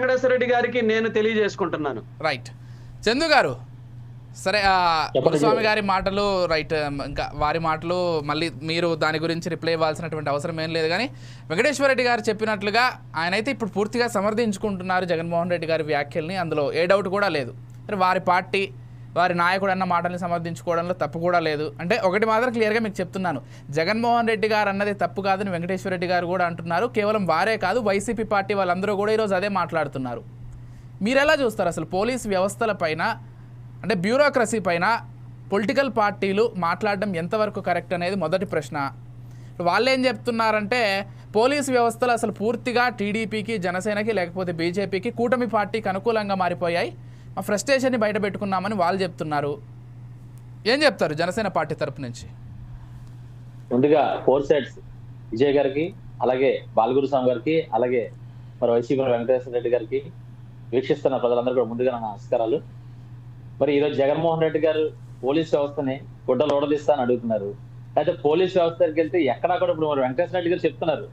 వెంకటేశ్వర రెడ్డి గారికి నేను తెలియజేసుకుంటున్నాను. రైట్ చందు గారు సరే ఆ, గురుస్వామి గారి మాటలు రైట్ ఇంకా వారి మాటలు మళ్ళీ మీరు దాని గురించి రిప్లై ఇవ్వాల్సినటువంటి అవసరం ఏం లేదు కానీ వెంకటేశ్వర రెడ్డి గారు చెప్పినట్లుగా ఆయన అయితే ఇప్పుడు పూర్తిగా సమర్థించుకుంటున్నారు జగన్మోహన్ రెడ్డి గారి వ్యాఖ్యల్ని అందులో ఏ డౌట్ కూడా లేదు. వారి పార్టీ వారి నాయకుడు అన్న మాటల్ని సమర్థించుకోవడంలో తప్పు కూడా లేదు. అంటే ఒకటి మాత్రం క్లియర్గా మీకు చెప్తున్నాను. జగన్మోహన్ రెడ్డి గారు అన్నది తప్పు కాదని వెంకటేశ్వర రెడ్డి గారు కూడా అంటున్నారు. కేవలం వారే కాదు వైసీపీ పార్టీ వాళ్ళందరూ కూడా ఈరోజు అదే మాట్లాడుతున్నారు. మీరు ఎలా చూస్తారు అసలు పోలీస్ వ్యవస్థల పైన అంటే బ్యూరోక్రసీ పైన పొలిటికల్ పార్టీలు మాట్లాడడం ఎంతవరకు కరెక్ట్ అనేది మొదటి ప్రశ్న. వాళ్ళు ఏం చెప్తున్నారంటే పోలీస్ వ్యవస్థలు అసలు పూర్తిగా టీడీపీకి జనసేనకి లేకపోతే బీజేపీకి కూటమి పార్టీకి అనుకూలంగా మారిపోయాయి. మా ఫ్రస్ట్రేషన్ని బయట పెట్టుకున్నామని వాళ్ళు చెప్తున్నారు. ఏం చెప్తారు జనసేన పార్టీ తరపు నుంచి? ముందుగా ఫోర్ సైడ్స్ విజయ్ గారికి అలాగే బాలగురు స్వామి గారికి అలాగే మరి వైసీపీ వెంకటేశ్వర రెడ్డి గారికి వీక్షిస్తున్న ప్రజలందరూ కూడా ముందుగా నా నమస్కారాలు. మరి ఈరోజు జగన్మోహన్ రెడ్డి గారు పోలీస్ వ్యవస్థని గుడ్డలు ఓడదీస్తా అని అడుగుతున్నారు. అయితే పోలీస్ వ్యవస్థ దగ్గరికి వెళ్తే ఎక్కడా కూడా ఇప్పుడు మరి వెంకటేశ్వర రెడ్డి గారు చెప్తున్నారు.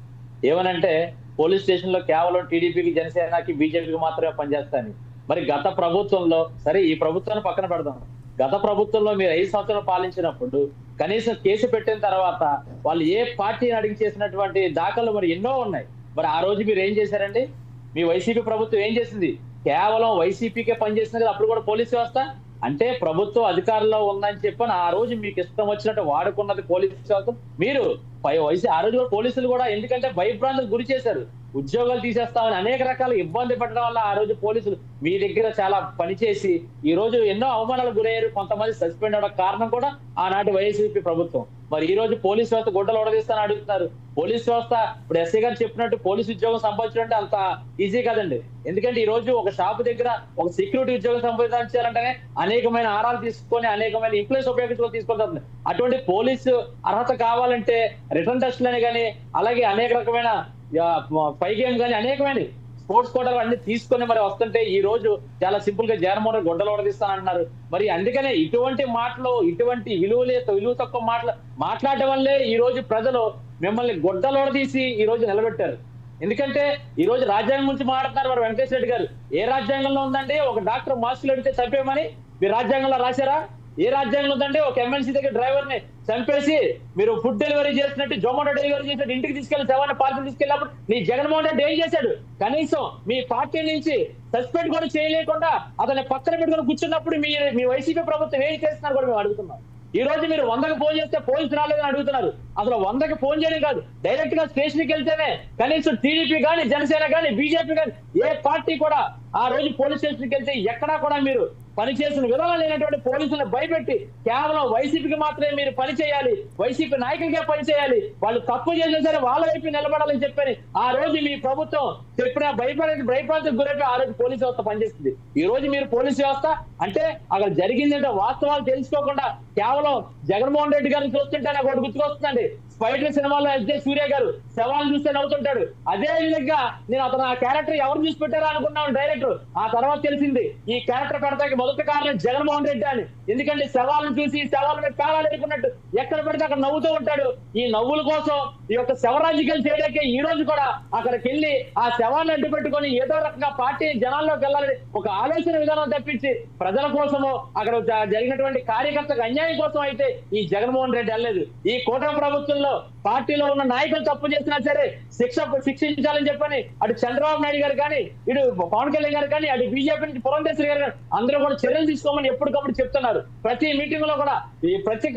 ఏమనంటే పోలీస్ స్టేషన్లో కేవలం టీడీపీకి జనసేనకి బీజేపీకి మాత్రమే పనిచేస్తాను మరి గత ప్రభుత్వంలో సరే ఈ ప్రభుత్వాన్ని పక్కన పెడదాం. గత ప్రభుత్వంలో మీరు ఐదు సంవత్సరాలు పాలించినప్పుడు కనీసం కేసు పెట్టిన తర్వాత వాళ్ళు ఏ పార్టీని అడిగి చేసినటువంటి దాఖలు మరి ఎన్నో ఉన్నాయి. మరి ఆ రోజు మీరు ఏం చేశారండి? మీ వైసీపీ ప్రభుత్వం ఏం చేసింది? కేవలం వైసీపీకే పనిచేసింది కదా అప్పుడు కూడా పోలీస్ వ్యవస్థ? అంటే ప్రభుత్వం అధికారంలో ఉందని చెప్పని ఆ రోజు మీకు ఇష్టం వచ్చినట్టు వాడుకున్నది పోలీసు వ్యవస్థ మీరు పై ఆ రోజు పోలీసులు కూడా ఎందుకంటే భయభ్రాంతులకు గురి చేశారు. ఉద్యోగాలు తీసేస్తామని అనేక రకాల ఇబ్బంది పెట్టడం వల్ల ఆ రోజు పోలీసులు మీ దగ్గర చాలా పనిచేసి ఈ రోజు ఎన్నో అవమానాలకు గురయ్యారు. కొంతమంది సస్పెండ్ అవడం కారణం కూడా ఆనాటి వైసీపీ ప్రభుత్వం. మరి ఈ రోజు పోలీస్ వ్యవస్థ గుడ్డలు ఉడదీస్తాను అడుగుతున్నారు. పోలీస్ వ్యవస్థ ఇప్పుడు ఎస్ఐ గారు చెప్పినట్టు పోలీస్ ఉద్యోగం సంపాదించడం అంటే అంత ఈజీ కాదండి. ఎందుకంటే ఈ రోజు ఒక షాప్ దగ్గర ఒక సెక్యూరిటీ ఉద్యోగం సంపాదించాలంటేనే అనేకమైన ఆరాలు తీసుకొని అనేకమైన ఇంప్లాయీస్ ఉపయోగించుకొని తీసుకుంటుంది అటువంటి పోలీసు అర్హత కావాలంటే రిటర్న్ టెస్ట్లని కానీ అలాగే అనేక రకమైన పై గేమ్ కానీ అనేకమైనవి. స్పోర్ట్స్ కోటర్ అన్ని తీసుకొని మరి వస్తుంటే ఈ రోజు చాలా సింపుల్గా జగన్మోహన్ రెడ్డి గుడ్డలు ఉడదీస్తానంటున్నారు మరి అందుకనే ఇటువంటి మాటలు ఇటువంటి విలువలే విలువ తక్కువ మాటలు మాట్లాడటం వల్లే ఈ రోజు ప్రజలు మిమ్మల్ని గుడ్డలు ఉడదీసి ఈ రోజు నిలబెట్టారు. ఎందుకంటే ఈ రోజు రాజ్యాంగం గురించి మాట్లాడుతున్నారు మరి వెంకటేశ్వర రెడ్డి గారు. ఏ రాజ్యాంగంలో ఉందండి? ఒక డాక్టర్ మాస్కులు అడిగితే చంపేయమని మీరు రాజ్యాంగంలో రాశారా? ఏ రాజ్యాంగంలో ఉందంటే ఒక ఎమ్మెల్సీ దగ్గర డ్రైవర్ని చంపేసి మీరు ఫుడ్ డెలివరీ చేసినట్టు జొమాటో డెలివరీ చేసినట్టు ఇంటికి తీసుకెళ్ళి శవాన్ని పార్టీ తీసుకెళ్ళినప్పుడు నీ జగన్మోహన్ రెడ్డి ఏం చేశాడు? కనీసం మీ పార్టీ నుంచి సస్పెండ్ కూడా చేయలేకుండా అతన్ని పక్కన పెట్టుకుని కూర్చున్నప్పుడు మీ మీ వైసీపీ ప్రభుత్వం ఏం చేస్తున్నారు కూడా మేము అడుగుతున్నాం. ఈ రోజు మీరు వందకు ఫోన్ చేస్తే పోలీసు రాలేదని అడుగుతున్నారు. అసలు వందకి ఫోన్ చేయడం కాదు. డైరెక్ట్గా స్టేషన్కి వెళ్తేనే కనీసం టీడీపీ కానీ జనసేన కానీ బీజేపీ కానీ ఏ పార్టీ కూడా ఆ రోజు పోలీస్ స్టేషన్కి వెళ్తే ఎక్కడా కూడా మీరు పనిచేసిన విధానం లేనటువంటి పోలీసులను భయపెట్టి కేవలం వైసీపీకి మాత్రమే మీరు పని చేయాలి వైసీపీ నాయకులకే పని చేయాలి వాళ్ళు తప్పు చేసినా సరే వాళ్ళ వైపు నిలబడాలని చెప్పని ఆ రోజు మీ ప్రభుత్వం చెప్పిన భయపడే భయపడే గురైపోయి ఆ రోజు పోలీస్ వ్యవస్థ పనిచేస్తుంది ఈ రోజు మీరు పోలీస్ వ్యవస్థ అంటే అక్కడ జరిగిందంటే వాస్తవాలు తెలుసుకోకుండా కేవలం జగన్మోహన్ రెడ్డి గారిని చూస్తుంటే నాకు ఒకటి గుర్తుకొస్తుందండి. స్పైడర్ సినిమాలో ఎస్జే సూర్య గారు శవాలు చూస్తే నవ్వుతుంటాడు. అదే విధంగా నేను అతను ఆ క్యారెక్టర్ ఎవరు చూసి పెట్టారా అనుకున్నాను క్యారెక్టర్ ఆ తర్వాత తెలిసింది ఈ క్యారెక్టర్ పెడతాకి మొదటి కారణం జగన్మోహన్ రెడ్డి అని. ఎందుకంటే శవాలను చూసి శవాల మీద కాలాలు ఎక్కడ పడితే అక్కడ నవ్వుతూ ఉంటాడు. ఈ నవ్వుల కోసం ఈ యొక్క శవరాజకీయాలు చేయడానికి ఈ రోజు కూడా అక్కడికి వెళ్ళి ఆ శవాన్ని అడ్డు పెట్టుకొని ఏదో రకంగా పార్టీ జనాల్లోకి వెళ్ళాలని ఒక ఆలోచన విధానం తప్పించి ప్రజల కోసమో అక్కడ జరిగినటువంటి కార్యకర్తకు అన్యాయం కోసం అయితే ఈ జగన్మోహన్ రెడ్డి వెళ్ళలేదు. ఈ కూటమి ప్రభుత్వంలో పార్టీలో ఉన్న నాయకులు తప్పు చేసినా సరే శిక్ష శిక్షించాలని చెప్పని అటు చంద్రబాబు నాయుడు గారు కానీ ఇటు పవన్ కళ్యాణ్ గారు కానీ అటు బీజేపీ నుంచి పురంధేశ్వరి గారు కానీ అందరూ కూడా చర్యలు తీసుకోమని ఎప్పటికప్పుడు చెప్తున్నారు. ప్రతి మీటింగ్లో కూడా ఈ ప్రతి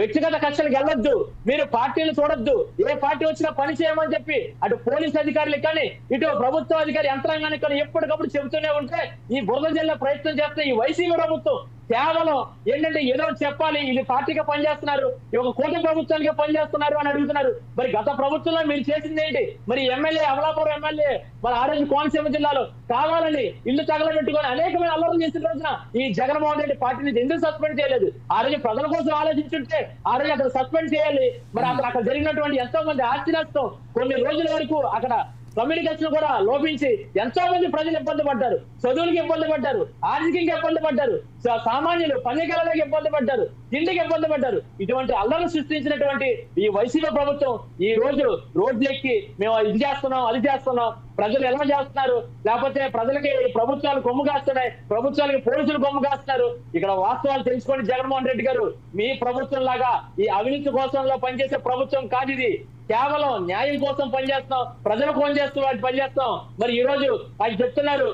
వ్యక్తిగత కక్షలకు వెళ్ళొద్దు. మీరు పార్టీలు చూడొద్దు. ఏ పార్టీ వచ్చినా పని చేయమని చెప్పి అటు పోలీస్ అధికారులకు కానీ ఇటు ప్రభుత్వ అధికారి యంత్రాంగానికి కానీ ఎప్పటికప్పుడు చెబుతూనే ఉంటే ఈ బురద జిల్లా ప్రయత్నం చేస్తే ఈ వైసీపీ ప్రభుత్వం కేవలం ఏంటంటే ఏదో చెప్పాలి. ఇది పార్టీగా పనిచేస్తున్నారు. ఈ ఒక కోటి ప్రభుత్వానికి పనిచేస్తున్నారు అని అడుగుతున్నారు. మరి గత ప్రభుత్వంలో మీరు చేసింది ఏంటి? మరి ఎమ్మెల్యే అమలాపురం ఎమ్మెల్యే మరి ఆ కోనసీమ జిల్లాలో కావాలని ఇల్లు తగలబెట్టుకొని అనేకమైన అల్లర్లు చేసిన రోజున ఈ జగన్మోహన్ రెడ్డి పార్టీని ఎందుకు సస్పెండ్ చేయలేదు? ఆ రోజు ప్రజల కోసం ఆలోచించుంటే ఆ రోజు అక్కడ సస్పెండ్ చేయాలి. మరి అక్కడ అక్కడ జరిగినటువంటి ఎంతో మంది ఆస్తి నష్టం కొన్ని రోజుల వరకు అక్కడ కమ్యూనికేషన్ కూడా లోపించి ఎంతో మంది ప్రజలు ఇబ్బంది పడ్డారు. చదువులకు ఇబ్బంది పడ్డారు. ఆర్థికంగా ఇబ్బంది పడ్డారు. సామాన్యులు పనికలకు ఇబ్బంది పడ్డారు. తిండికి ఇబ్బంది పడ్డారు. ఇటువంటి అల్లరి సృష్టించినటువంటి ఈ వైసీపీ ప్రభుత్వం ఈ రోజు రోడ్లు ఎక్కి మేము ఇది చేస్తున్నాం అది చేస్తున్నాం ప్రజలు ఎలా చేస్తున్నారు. లేకపోతే ప్రజలకి ప్రభుత్వాలు కొమ్ము కాస్తున్నాయి ప్రభుత్వాలకి పోలీసులు కొమ్ము కాస్తున్నారు. ఇక్కడ వాస్తవాలు తెలుసుకోండి జగన్మోహన్ రెడ్డి గారు మీ ప్రభుత్వం లాగా ఈ అవినీతి కోసంలో పనిచేసే ప్రభుత్వం కాదు ఇది. కేవలం న్యాయం కోసం పనిచేస్తాం ప్రజల కోసం చేస్తూ వాటి పనిచేస్తాం మరి ఈ రోజు ఆయన చెప్తున్నారు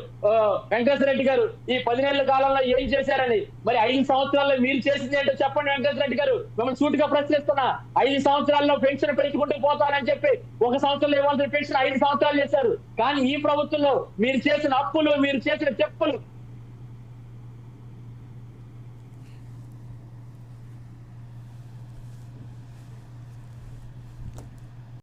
వెంకటేశ్వర రెడ్డి గారు ఈ పది కాలంలో ఏం చేశారని. మరి ఐదు సంవత్సరాల్లో మీరు చేసింది ఏంటో చెప్పండి వెంకటేశ్వర రెడ్డి గారు మిమ్మల్ని సూటిగా ప్రశ్నిస్తున్నా. ఐదు సంవత్సరాల్లో పెన్షన్ పెంచుకుంటూ పోతానని చెప్పి ఒక సంవత్సరంలో ఇవ్వాల్సిన పెన్షన్ ఐదు సంవత్సరాలు చేశారు. కానీ ఈ ప్రభుత్వంలో మీరు చేసిన అప్పులు మీరు చేసిన చెప్పులు